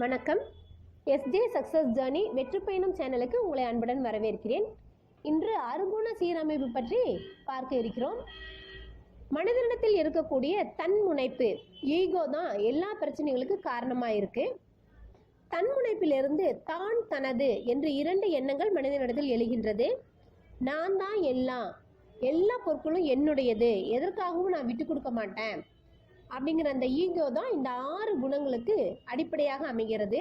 வணக்கம். SJ success journey வெற்றி பயணம் சேனலுக்கு உங்களை அன்புடன் வரவேற்கிறேன். இன்று அருகுண சீரமைப்பு பற்றி பார்க்க இருக்கிறோம். மனிதனிடத்தில் இருக்கக்கூடிய தன்முனைப்பு ஈகோ தான் எல்லா பிரச்சனைகளுக்கு காரணமாக இருக்கு. தன்முனைப்பிலிருந்து தான் தனது என்று இரண்டு எண்ணங்கள் மனிதனிடத்தில் எழுகின்றது. நான் தான் எல்லாம் எல்லா பொருட்களும் என்னுடையது எதற்காகவும் நான் விட்டு கொடுக்க மாட்டேன். அப்படிங்கிற அந்த ஈகோ தான் இந்த ஆறு குணங்களுக்கு அடிப்படையாக அமைகிறது.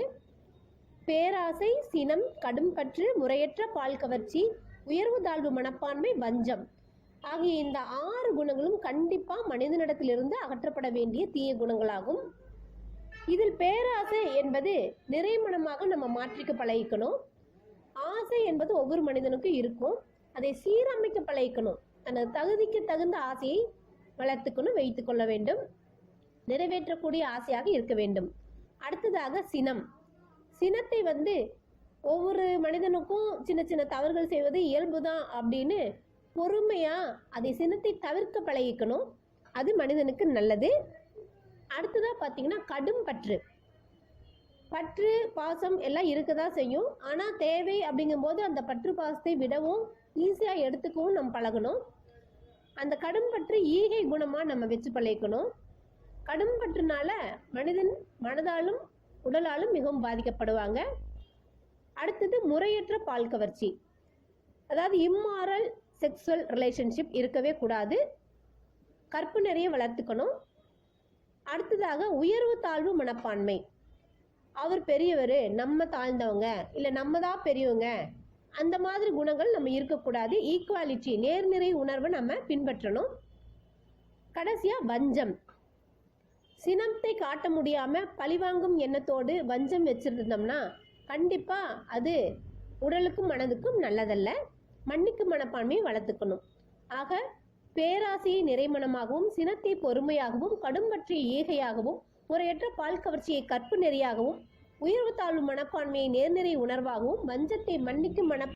பேராசை சினம் கடும்பற்று முறையற்ற பால் கவர்ச்சி உயர்வு தாழ்வு மனப்பான்மை வஞ்சம் ஆகிய இந்த ஆறு குணங்களும் கண்டிப்பா மனிதனிடத்திலிருந்து அகற்றப்பட வேண்டிய தீய குணங்களாகும். இதில் பேராசை என்பது நிறைமணமாக நம்ம மாற்றிக்க பழகிக்கணும். ஆசை என்பது ஒவ்வொரு மனிதனுக்கும் இருக்கும். அதை சீரமைக்க பழகிக்கணும். தனது தகுதிக்கு தகுந்த ஆசையை வளர்த்துக்கணும் வைத்துக்கொள்ள வேண்டும். நிறைவேற்றக்கூடிய ஆசையாக இருக்க வேண்டும். அடுத்ததாக சினம். சினத்தை வந்து ஒவ்வொரு மனிதனுக்கும் சின்ன சின்ன தவறுகள் செய்வது இயல்புதான் அப்படின்னு பொறுமையா அதை சினத்தை தவிர்க்க பழகிக்கணும். அது மனிதனுக்கு நல்லது. அடுத்ததாக பார்த்தீங்கன்னா கடும் பற்று. பற்று பாசம் எல்லாம் இருக்க தான் செய்யும். ஆனால் தேவை அப்படிங்கும்போது அந்த பற்று பாசத்தை விடவும் ஈஸியாக எடுத்துக்கவும் நம்ம பழகணும். அந்த கடும் பற்று ஈகை குணமாக நம்ம வச்சு பழகிக்கணும். கடும் பற்றுனால மனிதன் மனதாலும் உடலாலும் மிகவும் பாதிக்கப்படுவாங்க. அடுத்தது முறையற்ற பால் கவர்ச்சி. அதாவது இம்மாரல் செக்ஸுவல் ரிலேஷன்ஷிப் இருக்கவே கூடாது. கற்பு நிறைய வளர்த்துக்கணும். அடுத்ததாக உயர்வு தாழ்வு மனப்பான்மை. அவர் பெரியவர் நம்ம தாழ்ந்தவங்க இல்லை நம்ம தான் பெரியவங்க அந்த மாதிரி குணங்கள் நம்ம இருக்கக்கூடாது. ஈக்குவாலிட்டி நேர்நிறை உணர்வை நம்ம பின்பற்றணும். கடைசியாக வஞ்சம். சினத்தை காட்ட முடியாம பழிவாங்கும் எண்ணத்தோடு வஞ்சம் வச்சிருந்தோம்னா கண்டிப்பா அது உடலுக்கும் மனதுக்கும் நல்லதல்ல. மன்னிக்கும் மனப்பான்மையை வளர்த்துக்கணும். ஆக பேராசையை நிறைமணமாகவும் சினத்தை பொறுமையாகவும் கடும்பற்றிய ஈகையாகவும் முறையற்ற பால் கவர்ச்சியை கற்பு நெறியாகவும் உயர்வு தாழ்வு மனப்பான்மையை நேர்நிறை உணர்வாகவும் வஞ்சத்தை மன்னிக்கும் மன